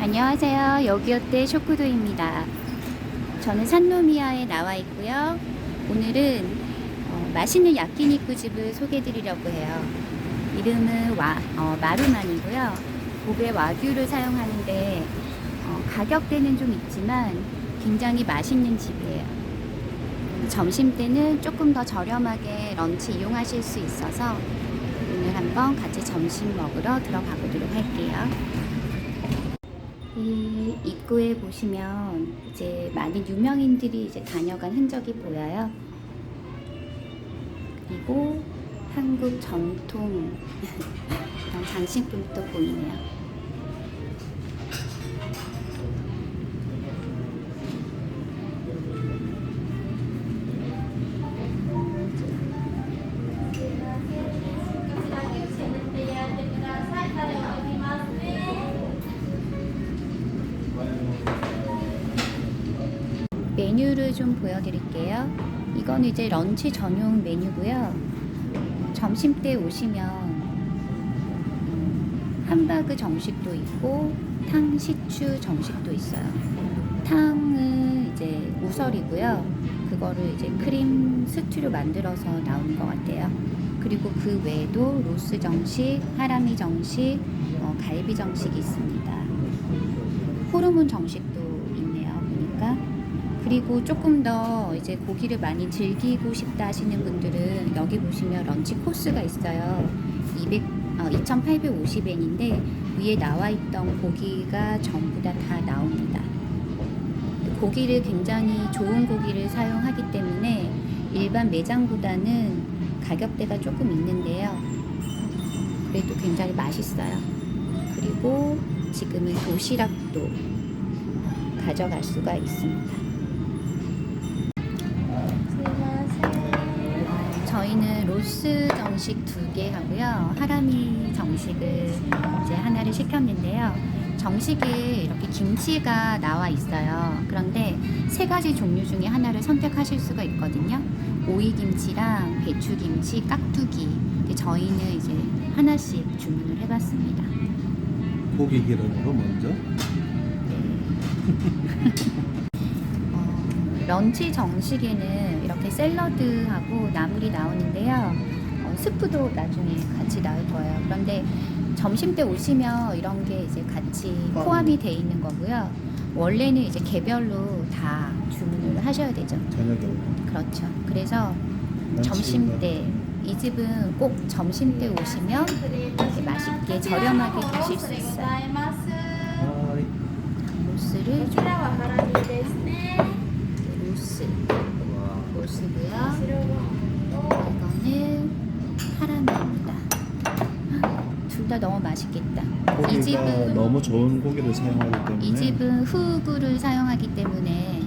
안녕하세요. 여기어때 쇼쿠도입니다. 저는 산노미야에 나와 있고요. 오늘은 어, 맛있는 야끼니쿠 집을 소개해 드리려고 해요. 이름은 와, 어, 마루만이고요. 고베 와규를 사용하는데 어, 가격대는 좀 있지만 굉장히 맛있는 집이에요. 점심 때는 조금 더 저렴하게 런치 이용하실 수 있어서 오늘 한번 같이 점심 먹으러 들어가 보도록 할게요. 이 입구에 보시면 이제 많은 유명인들이 이제 다녀간 흔적이 보여요. 그리고 한국 전통 장식품도 보이네요. 메뉴를 좀 보여드릴게요. 이건 이제 런치 전용 메뉴고요. 점심 때 오시면 음, 함바그 정식도 있고 탕 시추 정식도 있어요. 탕은 이제 우설이고요. 그거를 이제 크림 스튜로 만들어서 나오는 것 같아요. 그리고 그 외에도 로스 정식, 하라미 정식, 어, 갈비 정식이 있습니다. 호르몬 정식도 있네요. 보니까. 그리고 조금 더 이제 고기를 많이 즐기고 싶다 하시는 분들은 여기 보시면 런치 코스가 있어요. 200, 어, 2,850엔인데 위에 나와 있던 고기가 전부 다 다 나옵니다. 고기를 굉장히 좋은 고기를 사용하기 때문에 일반 매장보다는 가격대가 조금 있는데요. 그래도 굉장히 맛있어요. 그리고 지금은 도시락도 가져갈 수가 있습니다. 로스 정식 두 개 하고요. 하라미 정식을 이제 하나를 시켰는데요. 정식에 이렇게 김치가 나와 있어요. 그런데 세 가지 종류 중에 하나를 선택하실 수가 있거든요. 오이 김치랑 배추 김치, 깍두기. 근데 저희는 이제 하나씩 주문을 해봤습니다. 고기 기름으로 먼저 어, 런치 정식에는 이렇게 샐러드하고 나물이 나오는데요. 어, 스프도 나중에 같이 나올 거예요. 그런데 점심 때 오시면 이런 게 이제 같이 포함이 돼 있는 거고요. 원래는 이제 개별로 다 주문을 하셔야 되죠. 저녁에 오면 그렇죠. 그래서 점심 때 이 집은 꼭 점심 때 오시면 이렇게 맛있게 저렴하게 드실 수 있어요. 맛있겠다. 이 고기가 집은 너무 좋은 고기를 사용하기 때문에 이 집은 후구를 사용하기 때문에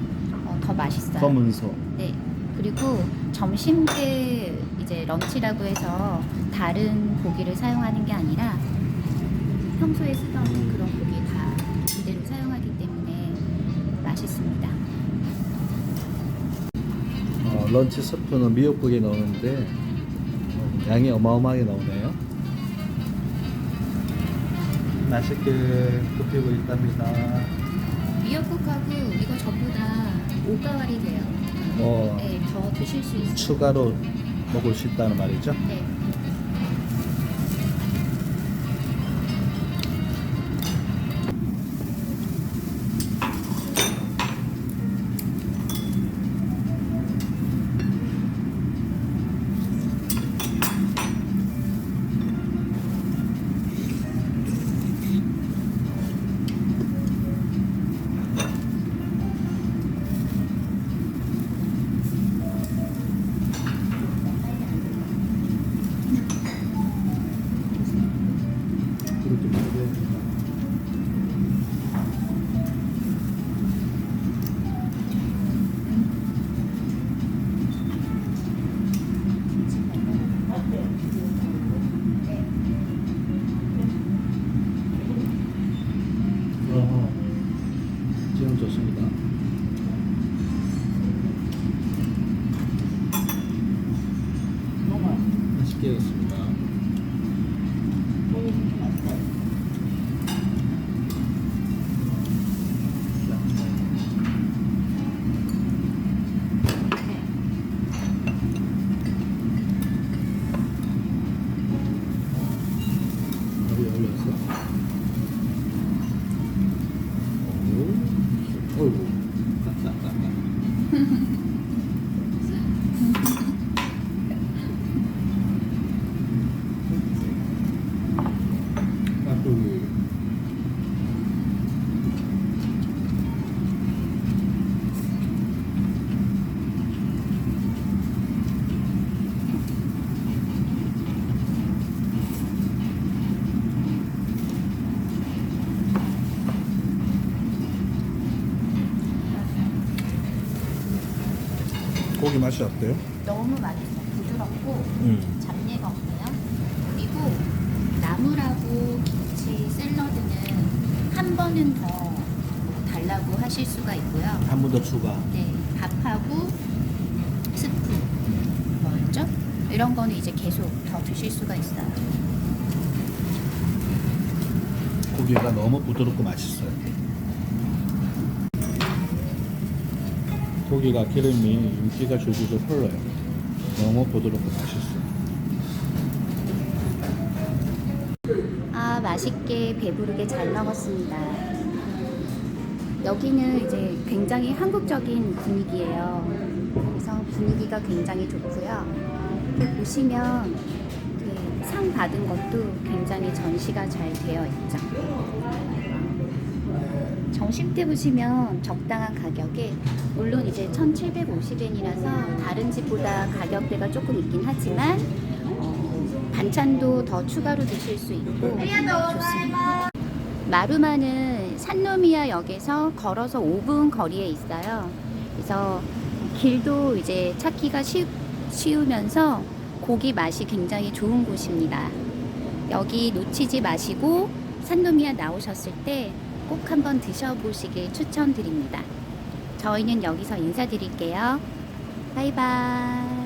어, 더 맛있어요. 검은소 네. 그리고 점심 때 이제 런치라고 해서 다른 고기를 사용하는 게 아니라 평소에 쓰던 그런 고기 다 그대로 사용하기 때문에 맛있습니다. 어, 런치 스프는 미역국에 넣었는데 어, 양이 어마어마하게 나오네요 맛있게 굽히고 있답니다 미역국하고 이거 전부 다 오가와리 돼요. 어, 네, 더 드실 수 있어요. 추가로 먹을 수 있다는 말이죠 네. 되었습니다. 음. 어이구. 어, 어. 고기 맛이 어때요? 너무 맛있어. 부드럽고 음. 잡내가 없네요. 그리고 나물하고 김치 샐러드는 한 번은 더 달라고 하실 수가 있고요. 한 번 더 추가. 네, 밥하고 스프 뭐였죠? 이런 거는 이제 계속 더 드실 수가 있어요. 고기가 너무 부드럽고 맛있어요. 고기가 기름이 윤기가 줄줄줄 흘러요. 너무 부드럽고 맛있어요. 아, 맛있게 배부르게 잘 먹었습니다. 여기는 이제 굉장히 한국적인 분위기예요. 그래서 분위기가 굉장히 좋고요. 또 보시면 이상 받은 것도 굉장히 전시가 잘 되어 있죠. 점심 때 보시면 적당한 가격에 물론 이제 1,750엔이라서 다른 집보다 가격대가 조금 있긴 하지만 어, 반찬도 더 추가로 드실 수 있고 좋습니다. 마루마는 산노미야 역에서 걸어서 5분 거리에 있어요. 그래서 길도 이제 찾기가 쉬, 쉬우면서 고기 맛이 굉장히 좋은 곳입니다. 여기 놓치지 마시고 산노미야 나오셨을 때 꼭 한번 드셔보시길 추천드립니다. 저희는 여기서 인사드릴게요. 바이바이.